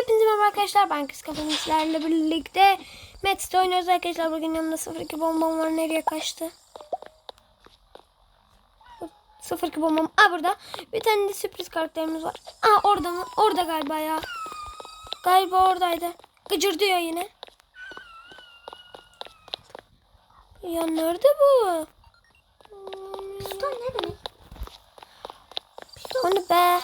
Hepinize merhaba arkadaşlar. Ben Kız Kafam sizlerle birlikte Met'te oynuyoruz arkadaşlar. Bugün yanımda 02 bombam var. Nereye kaçtı? 02 bombam. Aa burada. Bir tane de sürpriz karakterimiz var. Aa orada mı? Orada galiba ya. Galiba oradaydı. Gıcır diyor yine. Ya nerede bu? Piston ne demek? Hani be?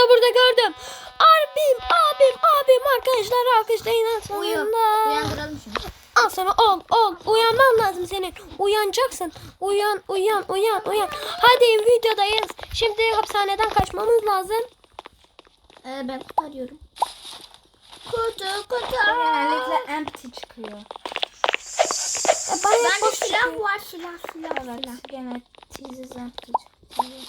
Aha da burada gördüm. Abim, abim, abim arkadaşlar alkışlayın sonunda. Uyandıralım şunu. Al sana ol, ol. Uyanman lazım senin. Uyanacaksın. Uyan, uyan, uyan, uyan. Hadi videodayız. Şimdi hapishaneden kaçmamız lazım. Ee, ben kutu arıyorum. Kutu kutu. Genellikle empty çıkıyor. E, bana hep Bende boş silah çıkıyor. var silah silah silah. Evet, gene tizis empty çıkıyor.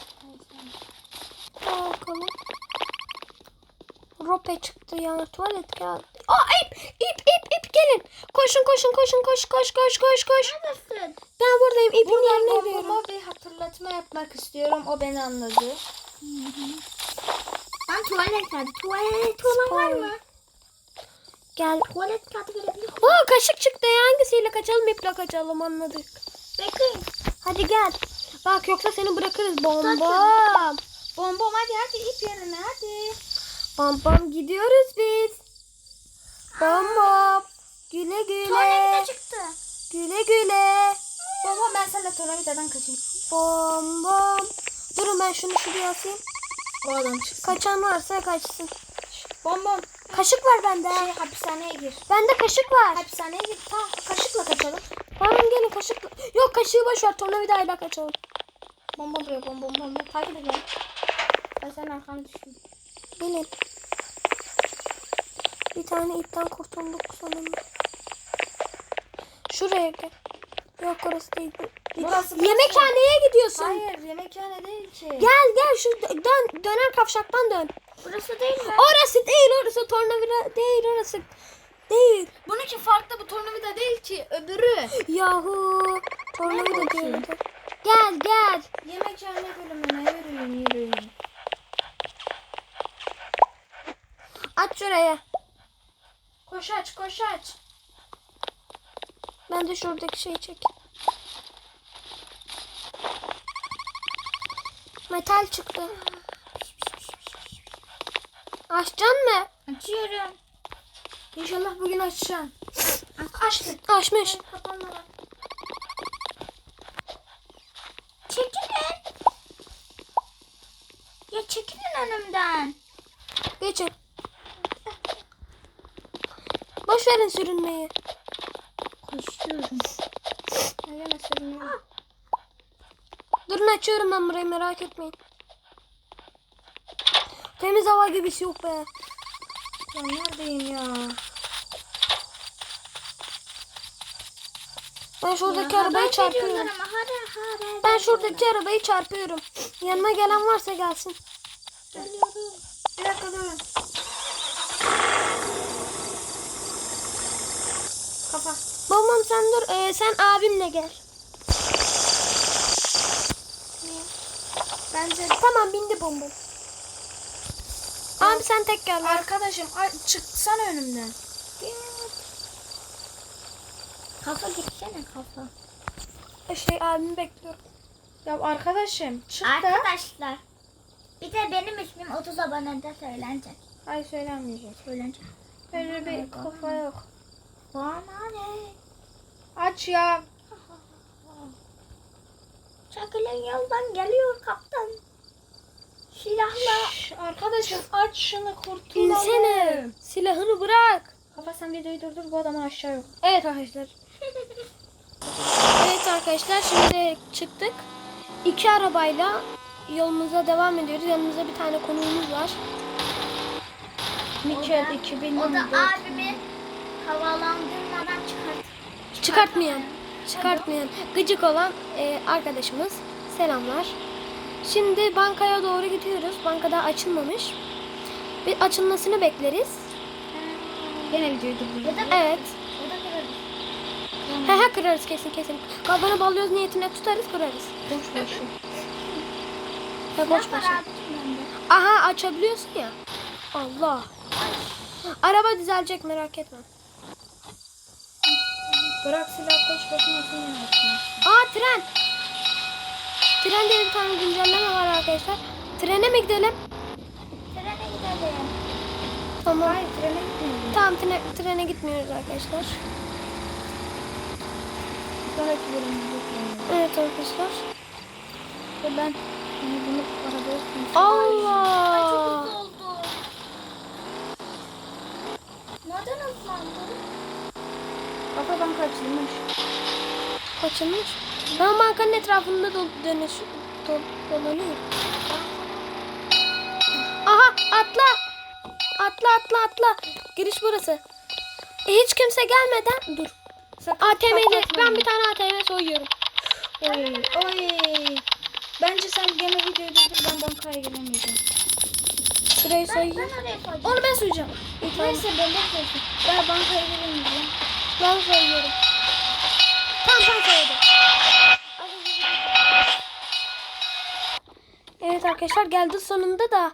Rope çıktı ya. Tuvalet kağıdı. Aa ip, ip, ip, ip gelin. Koşun, koşun, koşun, koş, koş, koş, koş, koş. Neredesin? Ben buradayım. İpin Buradan yerine gidiyorum. bir hatırlatma yapmak istiyorum. O beni anladı. Ben tuvalet kağıdı. Tuvalet olan var mı? Gel. Tuvalet kağıdı verebilir miyim? Oo kaşık çıktı ya. Hangisiyle kaçalım? İple kaçalım anladık. Bekleyin. Hadi gel. Bak yoksa seni bırakırız bomba. Bombom hadi hadi ip yerine hadi. Bam bam gidiyoruz biz. Bam bam. Güle güle. Tuvalete çıktı. Güle güle. Bombom ben seninle tornavidadan kaçayım. Bam bam. Durun ben şunu şuraya atayım. O adam çıksın. Kaçan varsa kaçsın. Bombom Kaşık var bende. şey hapishaneye gir. Bende kaşık var. Hapishaneye gir. Tamam kaşıkla kaçalım. Tamam gelin kaşıkla. Yok kaşığı boş ver. Tornavidayla kaçalım. Bomba buraya bombom bomba. Takip beni. Ben senin arkanı düşeyim. Gelin. Bir tane ipten kurtulduk sonunda. Şuraya gel. Yok orası değil. Burası, burası. Yemekhaneye gidiyorsun. Hayır yemekhane değil ki. Gel gel şu dö- dön döner kavşaktan dön. Burası değil mi? Orası değil orası tornavida değil orası. Değil. Bununki farklı bu tornavida değil ki öbürü. Yahu. Tornavida değil. Gel gel. Yemekhane bölümüne yürüyün yürüyün. Aç şuraya. Koş aç koş aç. Ben de şuradaki şeyi çek. Metal çıktı. Açacaksın mı? Açıyorum. İnşallah bugün açacağım. Açtık. Açmış. Çekilin. Ya çekilin önümden. Geçin. Boş verin sürünmeyi. Koşuyorum. Öyle sürünüyor. Durun açıyorum ben burayı merak etmeyin. Temiz hava gibisi yok be. Ya neredeyim ya? Ben şuradaki Ya, arabayı çarpıyorum. ama haber haber Ben şuradaki arabayı çarpıyorum. Yanıma gelen varsa gelsin. Geliyorum. Bir dakika durun. Babam sen dur. Ee, sen abimle gel. Bence Tamam bindi bombom. Abi sen tek gel. lan. arkadaşım ay, çıksana önümden. Kafa gitsene kafa. Şey abimi bekliyorum. Ya arkadaşım çık da. Arkadaşlar. Bir de benim ismim 30 abonede söylenecek. Ay söylenmeyecek. Söylenecek. Öyle bir kafa yok. Bana ne? Aç ya. Çakılın yoldan geliyor kaptan. Silahla. Şş, arkadaşım aç şunu kurtulalım. İnsene. Silahını bırak. Kafa sen videoyu durdur bu adamı aşağı yok. Evet arkadaşlar. Evet arkadaşlar şimdi çıktık. İki arabayla yolumuza devam ediyoruz. Yanımızda bir tane konuğumuz var. Mikel O da 2024. abimi havalandırmadan çıkart. Çıkartmayan. Çıkartmayan. Gıcık olan e, arkadaşımız. Selamlar. Şimdi bankaya doğru gidiyoruz. Bankada açılmamış. Bir açılmasını bekleriz. Yine videoyu durdur. Ya da Evet. He he kırarız kesin kesin. Kabana balyoz niyetine tutarız kırarız. Boş boş. He boş boş. Aha açabiliyorsun ya. Allah. Araba düzelecek merak etme. Bırak silah koş başına sen yanarsın. Aa tren. Trende bir tane güncelleme var arkadaşlar. Trene mi gidelim? Trene gidelim. Tamam. Hayır trene gitmeyelim. Tamam trene, trene gitmiyoruz arkadaşlar. Sonraki gitmeyelim. Evet arkadaşlar. Ve ben hani bunu arabaya. Allah. Çok oldu. Neden hızlandı? Kafadan kaçırmış. Kaçınmış. Ben bankanın etrafında do dönüş do dolanıyor. Aha atla. Atla atla atla. Giriş burası. E, hiç kimse gelmeden dur. ATM'de ben bir tane ATM soyuyorum. Oy oy. Bence sen gene videoyu durdur ben bankaya gelemeyeceğim. Şurayı Ben, soyayım. ben oraya koyacağım. Onu ben soyacağım. Neyse ben koyayım. Ben bankaya gelemeyeceğim. Ben soyuyorum. Tamam sen soyadın. Evet arkadaşlar geldi sonunda da.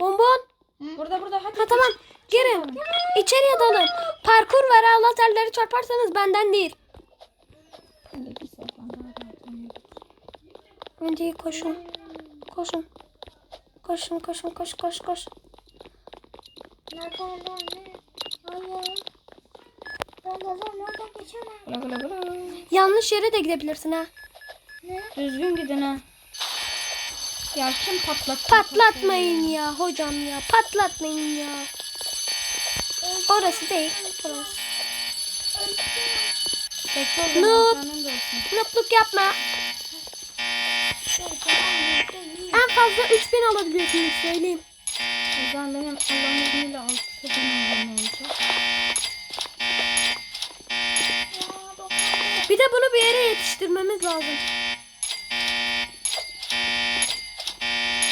Bonbon. Burada burada hadi. Ha tamam. Girin. İçeriye dalın. Parkur var. Allah terleri çarparsanız benden değil. Önce koşun. Koşun. Koşun koşun koş koş koş. Nereden anne? Hayır. Gıla gıla gıla. Yanlış yere de gidebilirsin ha. Ne? Düzgün gidin ha. Ya kim patlattı? Patlatmayın ya. hocam ya. Patlatmayın ya. Orası değil. Orası. Noob. Noobluk yapma. En fazla 3000 alabiliyorsunuz söyleyeyim. O zaman benim Allah'ın izniyle 6000 bunu bir yere yetiştirmemiz lazım.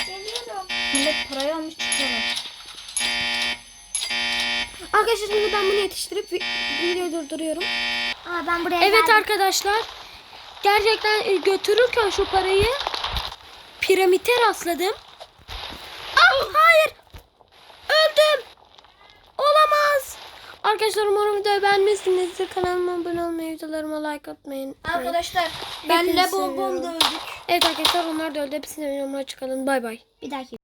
Geliyorum. Millet parayı almış çıkıyorlar. Arkadaşlar şimdi ben bunu yetiştirip vi- videoyu durduruyorum. Aa ben buraya Evet geldim. arkadaşlar. Gerçekten e, götürürken şu parayı piramite rastladım. Ah hayır. Arkadaşlar umarım videoyu beğenmişsinizdir. Kanalıma abone olmayı, videolarıma like atmayın. Arkadaşlar benle bonbon seviyorum. da öldük. Evet arkadaşlar onlar da öldü. Hepsine yorumlara çıkalım. Bay bay. Bir dahaki